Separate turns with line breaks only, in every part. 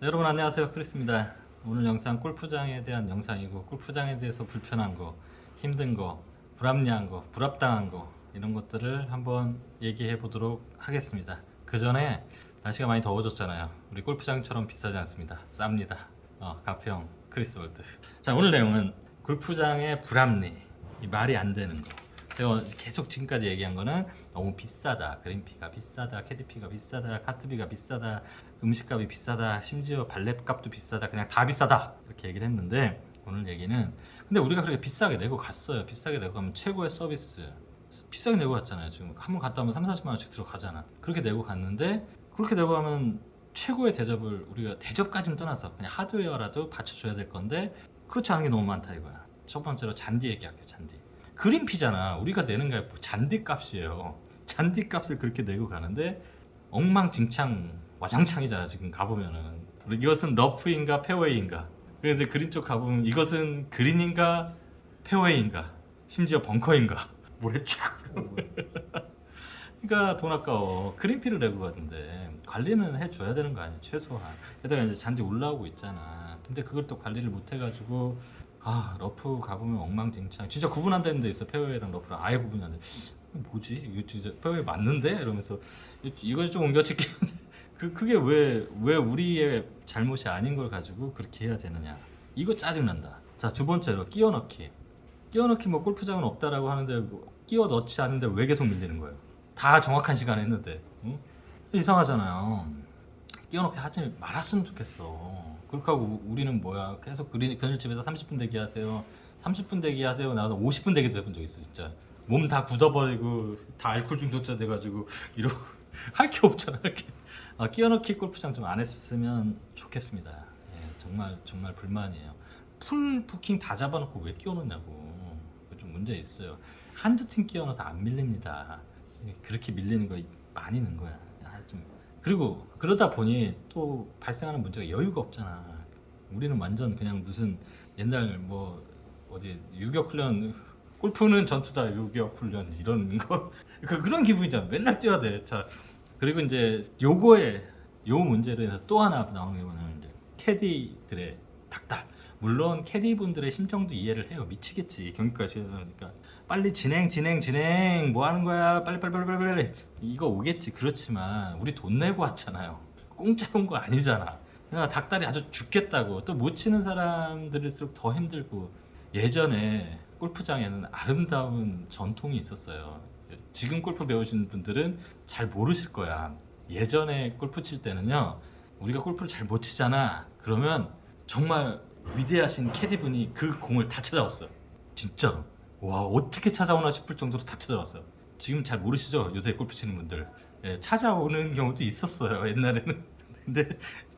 네, 여러분 안녕하세요. 크리스입니다. 오늘 영상 골프장에 대한 영상이고 골프장에 대해서 불편한 거 힘든 거 불합리한 거 부합당한 거 이런 것들을 한번 얘기해 보도록 하겠습니다. 그 전에 날씨가 많이 더워졌잖아요. 우리 골프장처럼 비싸지 않습니다. 쌉니다. 어, 가평 크리스월드. 자 오늘 내용은 골프장의 불합리 이 말이 안 되는 거 제가 계속 지금까지 얘기한 거는 너무 비싸다. 그린피가 비싸다. 캐디피가 비싸다. 카트비가 비싸다. 음식값이 비싸다. 심지어 발렛값도 비싸다. 그냥 다 비싸다. 이렇게 얘기를 했는데 오늘 얘기는 근데 우리가 그렇게 비싸게 내고 갔어요. 비싸게 내고 가면 최고의 서비스. 비싸게 내고 갔잖아요. 지금 한 번 갔다 오면 3, 40만 원씩 들어가잖아. 그렇게 내고 갔는데 그렇게 내고 가면 최고의 대접을 우리가 대접까지는 떠나서 그냥 하드웨어라도 받쳐줘야 될 건데 그렇지 않은 게 너무 많다 이거야. 첫 번째로 잔디 얘기할게요. 잔디. 그린피잖아. 우리가 내는 게 잔디 값이에요. 잔디 값을 그렇게 내고 가는데 엉망진창 와장창이잖아. 지금 가보면은 이것은 러프인가 페어웨이인가. 그래서 그린 쪽 가보면 이것은 그린인가 페어웨이인가. 심지어 벙커인가. 물에 쫙. 그러니까 돈 아까워. 그린피를 내고 가던데 관리는 해줘야 되는 거 아니야 최소한. 게다가 이제 잔디 올라오고 있잖아. 근데 그걸 또 관리를 못 해가지고 아 러프 가보면 엉망진창 진짜 구분 안 되는 데 있어 페어웨이랑 러프랑 아예 구분이 안 돼. 뭐지 이거 진짜 페어웨이 맞는데 이러면서 이- 이걸 좀 옮겨칠게. 그 그게 왜 왜 우리의 잘못이 아닌 걸 가지고 그렇게 해야 되느냐. 이거 짜증난다. 자 두 번째로 끼워 넣기. 끼워 넣기 뭐 골프장은 없다라고 하는데 뭐 끼워 넣지 않는데 왜 계속 밀리는 거예요? 다 정확한 시간에 했는데 응? 이상하잖아요. 끼워 넣기 하지 말았으면 좋겠어. 그렇게 하고 우- 우리는 뭐야 계속 그린 그늘집에서 30분 대기하세요. 30분 대기하세요. 나도 50분 대기도 해본 적 있어 진짜. 몸 다 굳어버리고 다 알코올 중독자 돼가지고 이러고 할 게 없잖아 이렇게. 아, 끼워넣기 골프장 좀 안 했으면 좋겠습니다. 예, 정말 정말 불만이에요. 풀 부킹 다 잡아놓고 왜 끼워넣냐고. 좀 문제 있어요. 한두 팀 끼워넣어서 안 밀립니다. 그렇게 밀리는 거 많이 는 거야. 아, 좀 그리고 그러다 보니 또 발생하는 문제가 여유가 없잖아. 우리는 완전 그냥 무슨 옛날 뭐 어디 유격 훈련 골프는 전투다 유격 훈련 이런 거 그- 그런 기분이잖아. 맨날 뛰어야 돼. 자 그리고 이제 요거에 요 문제로 해서 또 하나 나오는 게 뭐냐면 이제 캐디들의 닥달. 물론 캐디분들의 심정도 이해를 해요. 미치겠지 경기까지 하니까 빨리 진행 진행 진행 뭐 하는 거야 빨리 빨리 빨리 빨리 빨리 이거 오겠지 그렇지만 우리 돈 내고 왔잖아요. 공짜 온거 아니잖아. 그냥 닭다리 아주 죽겠다고 또 못 치는 사람들일수록 더 힘들고 예전에 골프장에는 아름다운 전통이 있었어요. 지금 골프 배우시는 분들은 잘 모르실 거야. 예전에 골프 칠 때는요, 우리가 골프를 잘 못 치잖아. 그러면 정말 위대하신 캐디분이 그 공을 다 찾아왔어요. 진짜로. 와, 어떻게 찾아오나 싶을 정도로 다 찾아왔어요. 지금 잘 모르시죠? 요새 골프 치는 분들. 예, 찾아오는 경우도 있었어요. 옛날에는. 근데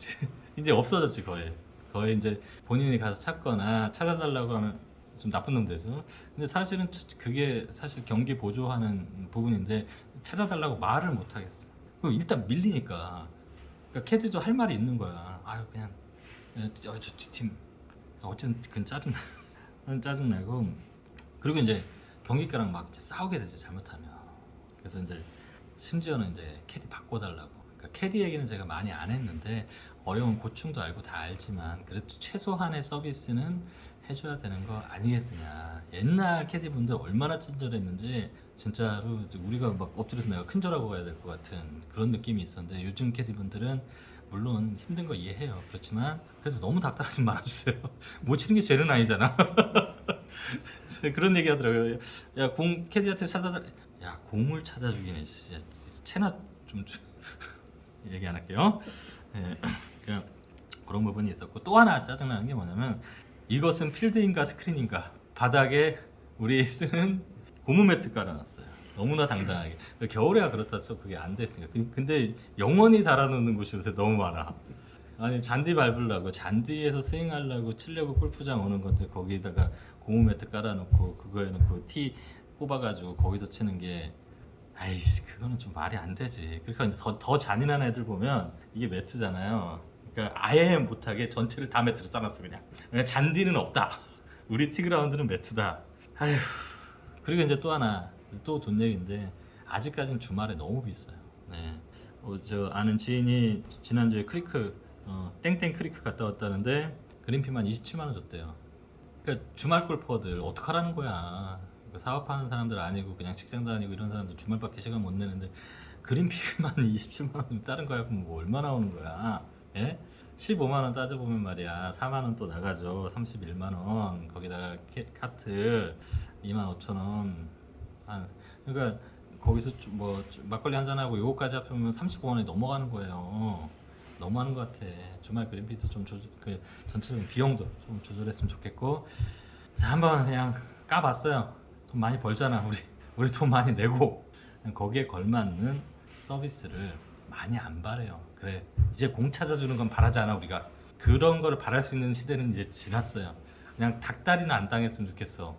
이제- 없어졌지, 거의. 거의 이제 본인이 가서 찾거나 찾아달라고 하면 좀 나쁜 놈들죠. 근데 사실은 저- 그게 사실 경기 보조하는 부분인데 찾아달라고 말을 못 하겠어. 그럼 일단 밀리니까. 그러니까 캐디도 할 말이 있는 거야. 아유 그냥 어, 저 뒷팀 어쨌든 그건 짜증 나 짜증 나고 그리고 이제 경기가랑 막 이제 싸우게 되죠 잘못하면. 그래서 이제 심지어는 이제 캐디 바꿔달라고. 그러니까 캐디 얘기는 제가 많이 안 했는데 어려운 고충도 알고 다 알지만 그래도 최소한의 서비스는 해줘야 되는 거 아니겠느냐. 옛날 캐디 분들 얼마나 친절했는지 진짜로 우리가 막 엎드려서 내가 큰절하고 가야 될 것 같은 그런 느낌이 있었는데 요즘 캐디 분들은 물론 힘든 거 이해해요. 그렇지만 그래서 너무 닥달하지 말아주세요. 못 치는 게 죄는 아니잖아. 그런 얘기 하더라고요. 야 공 캐디한테 찾아달. 야 공을 찾아주기네. 씨. 야, 채나 좀 주- 얘기 안 할게요. 예, 그냥 그런 부분이 있었고 또 하나 짜증나는 게 뭐냐면 이것은 필드인가 스크린인가 바닥에 우리 쓰는 고무 매트 깔아놨어요. 너무나 당당하게 겨울에야 그렇다 쳐 그게 안 됐으니까 그- 근데 영원히 달아놓는 곳이 요새 너무 많아. 아니 잔디 밟으려고 잔디에서 스윙하려고 치려고 골프장 오는 건데 거기다가 고무 매트 깔아놓고 그거에 놓고 티 꼽아가지고 거기서 치는 게 아이씨 그거는 좀 말이 안 되지. 그러니까 더, 더 잔인한 애들 보면 이게 매트잖아요. 그러니까 아예 못하게 전체를 다 매트로 쌓았어 그냥. 그러니까 잔디는 없다. 우리 티그라운드는 매트다. 아휴. 그리고 이제 또 하나 또 돈 얘기인데 아직까지는 주말에 너무 비싸요. 네. 어, 저 아는 지인이 지난주에 크리크 어, 땡땡 크리크 갔다 왔다는데 그린피만 27만 원 줬대요. 그러니까 주말 골퍼들 어떡하라는 거야. 그 사업하는 사람들 아니고 그냥 직장 다니고 이런 사람들 주말밖에 시간 못 내는데 그린피만 27만 원 다른 거야 그럼 뭐 얼마 나오는 거야? 예? 15만 원 따져보면 말이야 4만 원 또 나가죠 31만 원 거기다가 캐- 카트 2만 5천 원 한, 그러니까 거기서 좀뭐 막걸리 한 잔 하고 요거까지 합하면 35원에 넘어가는 거예요. 너무하는 것 같아. 주말 그린피도 좀 조절 그 전체적인 비용도 좀 조절했으면 좋겠고. 자 한번 그냥 까봤어요. 돈 많이 벌잖아 우리. 우리 돈 많이 내고. 거기에 걸맞는 서비스를 많이 안 바래요. 그래 이제 공 찾아주는 건 바라지 않아 우리가. 그런 거를 바랄 수 있는 시대는 이제 지났어요. 그냥 닭다리는 안 당했으면 좋겠어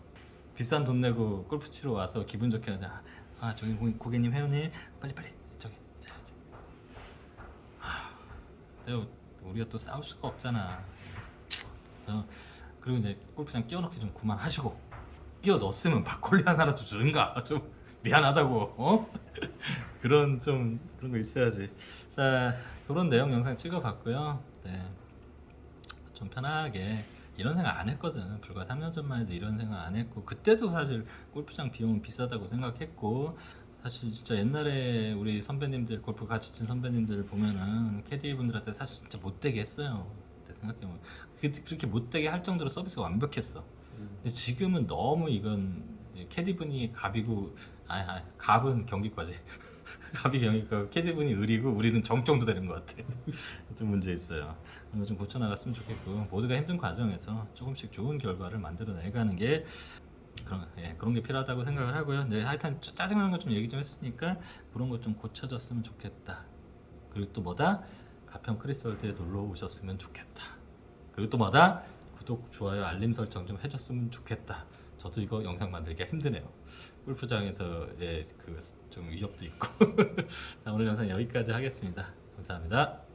비싼 돈 내고 골프 치러 와서 기분 좋게 하자. 아 저기 고, 고객님 회원님 빨리 빨리 저기 자, 자. 하, 근데 우리가 또 싸울 수가 없잖아. 그래서 그리고 이제 골프장 끼워넣기 좀 그만하시고 끼워 넣었으면 막걸리 하나라도 주든가. 좀 미안하다고 어? 그런 좀 그런 거 있어야지. 자 그런 내용 영상 찍어봤고요. 네 좀 편하게 이런 생각 안 했거든. 불과 3년 전만 해도 이런 생각 안 했고 그때도 사실 골프장 비용은 비싸다고 생각했고 사실 진짜 옛날에 우리 선배님들 골프 같이 친 선배님들 보면은 캐디 분들한테 사실 진짜 못되게 했어요. 그때 생각해보면. 그- 그렇게 못되게 할 정도로 서비스가 완벽했어. 근데 지금은 너무 이건 캐디 분이 갑이고 아니, 아니 갑은 경기과지 갑이 경기과 캐디분이 을이고 우리는 정정도 되는 것 같아. 좀 문제 있어요. 그런 거좀 고쳐 나갔으면 좋겠고 모두가 힘든 과정에서 조금씩 좋은 결과를 만들어내가는 게 그런, 예, 그런 게 필요하다고 생각을 하고요. 네, 하여튼 짜- 짜증나는 거좀 얘기 좀 했으니까 그런 거좀 고쳐졌으면 좋겠다. 그리고 또 뭐다? 가평 크리스월드에 놀러 오셨으면 좋겠다. 그리고 또 뭐다? 구독, 좋아요, 알림 설정 좀 해줬으면 좋겠다. 저도 이거 영상 만들기가 힘드네요. 골프장에서의 그 좀 위협도 있고. 자, 오늘 영상 여기까지 하겠습니다. 감사합니다.